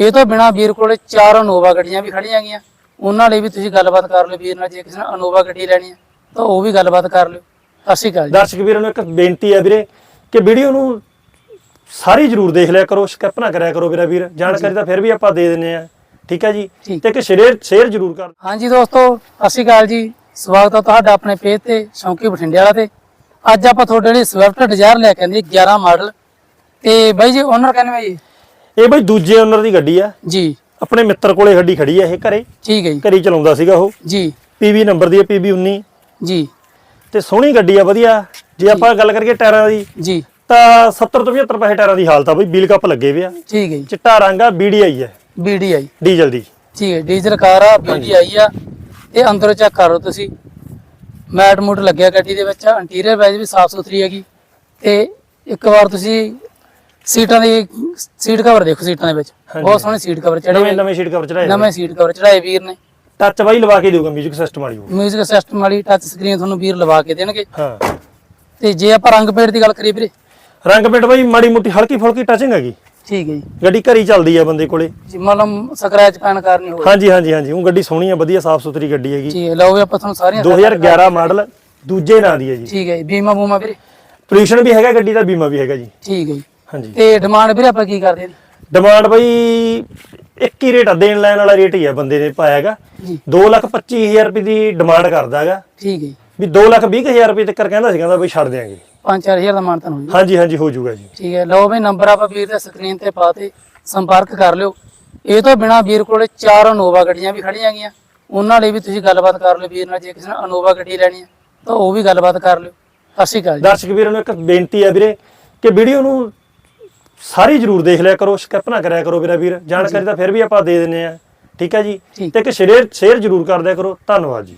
ਇਹ ਤੋਂ ਬਿਨਾ ਵੀਰ ਕੋਲੇ ਚਾਰ ਅਨੋਵਾ ਗੱਡੀਆਂ ਵੀ ਖੜੀਆਂ ਗਈਆਂ ਉਹਨਾਂ ਲਈ ਵੀ ਤੁਸੀਂ ਗੱਲਬਾਤ ਕਰ ਲਿਓ ਵੀਰ ਨਾਲ ਜੇ ਕਿਸੇ ਨੇ ਅਨੋਵਾ ਗੱਡੀ ਲੈਣੀ ਹੈ ਤਾਂ ਉਹ ਵੀ ਗੱਲਬਾਤ ਕਰ ਲਿਓ। ਅਕਾਲ ਜੀ। ਦਰਸ਼ਕ ਵੀਰਾਂ ਨੂੰ ਇੱਕ ਬੇਨਤੀ ਹੈ ਵੀਰੇ ਕਿ ਵੀਡੀਓ ਨੂੰ ਸਾਰੀ ਜਰੂਰ ਦੇਖ ਲਿਆ ਕਰੋ ਸਕਿਪ ਨਾ ਕਰਿਆ ਕਰੋ ਵੀਰਾ ਵੀਰ। ਜਾਣਕਾਰੀ ਤਾਂ ਫਿਰ ਵੀ ਆਪਾਂ ਦੇ ਦਿੰਨੇ ਆ ਠੀਕ ਹੈ ਜੀ। ਤੇ ਇੱਕ ਸ਼ੇਅਰ ਸ਼ੇਅਰ ਜਰੂਰ ਕਰ ਹਾਂਜੀ ਦੋਸਤੋ ਸਤਿ ਸ਼੍ਰੀ ਅਕਾਲ ਜੀ। ਸਵਾਗਤ ਹੈ ਤੁਹਾਡਾ ਆਪਣੇ ਪੇਜ ਤੇ ਸ਼ੌਂਕੀ ਬਠਿੰਡੇ ਵਾਲਾ ਤੇ। ਅੱਜ ਆਪਾਂ ਤੁਹਾਡੇ ਲਈ ਸਵਿਫਟ ਡਿਜ਼ਾਇਰ ਲੈ ਕੇ ਆਂਦੇ 11 ਮਾਡਲ। ਤੇ ਬਾਈ ਜੀ ਓਨਰ ਕਹਿੰਦੇ ਬਾਈ ਇਹ ਬਈ ਦੂਜੇ ਓਨਰ ਦੀ ਗੱਡੀ ਆ। ਜੀ। ਆਪਣੇ ਮਿੱਤਰ ਕੋਲੇ ਗੱਡੀ ਖੜੀ ਆ ਇਹ ਘਰੇ। ਠੀਕ ਹੈ ਜੀ। ਘਰੇ ਚਲਾਉਂਦਾ ਸੀਗਾ ਉਹ। ਜੀ। ਪੀਵੀ ਨੰਬਰ ਦੀ ਹੈ ਪੀਵੀ 19 ਜੀ। ਤੇ ਸੋਹਣੀ ਗੱਡੀ ਆ ਵਧੀਆ। ਜੇ ਆਪਾਂ ਗੱਲ ਕਰੀਏ ਟਾਇਰਾਂ ਦੀ ਜੀ। ਤਾਂ 70 ਤੋਂ 75 ਪੈਸੇ ਟਾਇਰਾਂ ਦੀ ਹਾਲਤ ਆ ਬਈ ਵੀਲ ਕੱਪ ਲੱਗੇ ਵੇ ਆ। ਠੀਕ ਹੈ ਜੀ। ਚਿੱਟਾ ਰੰਗ ਆ BDI ਹੈ BDI ਡੀਜ਼ਲ ਦੀ। ਠੀਕ ਹੈ ਡੀਜ਼ਲ ਕਾਰ ਆ BDI ਆ। ਇਹ ਅੰਦਰੋਂ ਚੈੱਕ ਕਰੋ ਤੁਸੀਂ। ਮੈਟ ਮੂਟ ਲੱਗਿਆ ਗੱਡੀ ਦੇ ਵਿੱਚ ਇੰਟੀਰੀਅਰ ਵਾਈਜ਼ ਵੀ ਸਾਫ਼ ਸੁਥਰੀ ਹੈਗੀ। ਤੇ ਇੱਕ ਵਾਰ ਤੁਸੀਂ ਸੀਟਾਂ ਦੀ ਸੀਟ ਕਵਰ ਦੇਖੋ ਸੀਟਾਂ ਦੇ ਵਿੱਚ। ਬਹੁਤ ਸੋਹਣੇ ਸੀਟ ਕਵਰ ਚੜੇ ਨਵੇਂ ਨਵੇਂ ਸ਼ੀਟ ਕਵਰ ਚੜਾਏ ਨਵੇਂ ਸੀਟ ਕਵਰ ਚੜਾਏ ਵੀਰ ਨੇ। ਟੱਚ ਬਾਈ ਲਵਾ ਕੇ ਦੇਊਗਾ 뮤직 ਸਿਸਟਮ ਵਾਲੀ ਉਹ। ਮਿਊਜ਼ਿਕ ਸਿਸਟਮ ਵਾਲੀ ਟੱਚ ਸਕਰੀਨ ਤੁਹਾਨੂੰ ਵੀਰ ਲਵਾ ਕੇ ਦੇਣਗੇ। ਹਾਂ। ਤੇ ਜੇ ਆਪਾਂ ਰੰਗ ਪੇਂਟ ਦੀ ਗੱਲ ਕਰੀਏ ਵੀਰੇ। ਰੰਗ ਪੇਂਟ ਬਾਈ ਮਾੜੀ ਮੋਟੀ ਹਲਕੀ ਫੁਲਕੀ ਟਚਿੰਗ ਹੈਗੀ। ਠੀਕ ਹੈ ਜੀ। ਗੱਡੀ ਘਰੀ ਚੱਲਦੀ ਆ ਬੰਦੇ ਕੋਲੇ। ਜੀ ਮਤਲਬ ਸਕ੍ਰੈਚ ਪੈਨ ਕਰਨੀ ਹੋਵੇ ਹਾਂਜੀ ਹਾਂਜੀ ਹਾਂਜੀ। ਉਹ ਗੱਡੀ ਸੋਹਣੀ ਆ ਵਧੀਆ ਸਾਫ਼ ਸੁਥਰੀ ਗੱਡੀ ਹੈਗੀ। ਹੈ ਲਓ ਵੀ ਆਪਾਂ ਤੁਹਾਨੂੰ ਸਾਰੀਆਂ 2011 ਮਾਡਲ ਦੂਜੇ ਨਾਂ ਦੀ ਹੈ ਜੀ। ਠੀਕ ਹੈ ਜੀ ਬੀਮਾ ਬੂਮਾ ਵੀਰੇ। ਪੋਲੂਸ਼ਨ ਵੀ ਹੈਗਾ ਗੱਡੀ ਦਾ ਬੀਮਾ ਵੀ ਹੈਗਾ ਜੀ। ਠੀਕ ਹੈ ਜੀ। ਹਾਂਜੀ। ਤੇ ਡਿਮਾਂਡ ਵੀਰੇ ਆਪਾਂ ਕੀ ਕਰਦੇ ਹਾਂ ਡਿਮਾਂਡ ਬਾਈ ਇੱਕ ਹੀ ਰੇਟ ਆ ਦੇਣ ਲੈਣ ਵਾਲਾ ਰੇਟ ਹੀ ਆ ਬੰਦੇ ਨੇ ਪਾਇਆ ਹੈਗਾ। ਜੀ। 225000 ਰੁਪਏ ਦੀ ਡਿਮਾਂਡ ਕਰਦਾ ਹੈਗਾ। ਠੀਕ ਹੈ ਜੀ। ਵੀ 220000 ਰੁਪਏ ਤੱਕ ਕਹਿੰਦਾ ਸੀ ਕਹਿੰਦਾ ਬਈ ਛੱਡ ਦਿਆਂਗੇ। 5-4000 ਦਾ ਮਾਨਤਨ ਹੋ ਜੀ। ਹਾਂਜੀ ਹਾਂਜੀ ਹੋ ਜਾਊਗਾ ਜੀ। ਠੀਕ ਹੈ ਲਓ ਵੀ ਨੰਬਰ ਆਪਾਂ ਵੀਰ ਦੇ ਸਕਰੀਨ ਤੇ ਪਾਤੇ ਸੰਪਰਕ ਕਰ ਲਿਓ। ਇਹ ਤੋਂ ਬਿਨਾ ਵੀਰ ਕੋਲੇ ਚਾਰ ਅਨੋਵਾ ਗੱਡੀਆਂ ਵੀ ਖੜੀਆਂ ਗਈਆਂ ਉਹਨਾਂ ਲਈ ਵੀ ਤੁਸੀਂ ਗੱਲਬਾਤ ਕਰ ਲਿਓ ਵੀਰ ਨਾਲ ਜੇ ਕਿਸੇ ਨੇ ਅਨੋਵਾ ਗੱਡੀ ਲੈਣੀ ਹੈ ਤਾਂ ਉਹ ਵੀ ਗੱਲਬਾਤ ਕਰ ਲਿਓ। ਸਤਿ ਸ਼੍ਰੀ ਅਕਾਲ ਜੀ। ਦਰਸ਼ਕ ਵੀਰਾਂ ਨੂੰ ਇੱਕ ਬੇਨਤੀ ਹੈ ਵੀਰੇ ਕਿ ਵੀਡੀਓ ਨੂੰ ਸਾਰੀ ਜਰੂਰ ਦੇਖ ਲਿਆ ਕਰੋ ਸਕਿਪ ਨਾ ਕਰਿਆ ਕਰੋ ਵੀਰਾ ਵੀਰ। ਜਾਣਕਾਰੀ ਤਾਂ ਫਿਰ ਵੀ ਆਪਾਂ ਦੇ ਦਿੰਨੇ ਆ ਠੀਕ ਹੈ ਜੀ। ਤੇ ਇੱਕ ਸ਼ੇਅਰ ਸ਼ੇਅਰ ਜਰੂਰ ਕਰ ਦਿਆ ਕਰੋ। ਧੰਨਵਾਦ ਜੀ।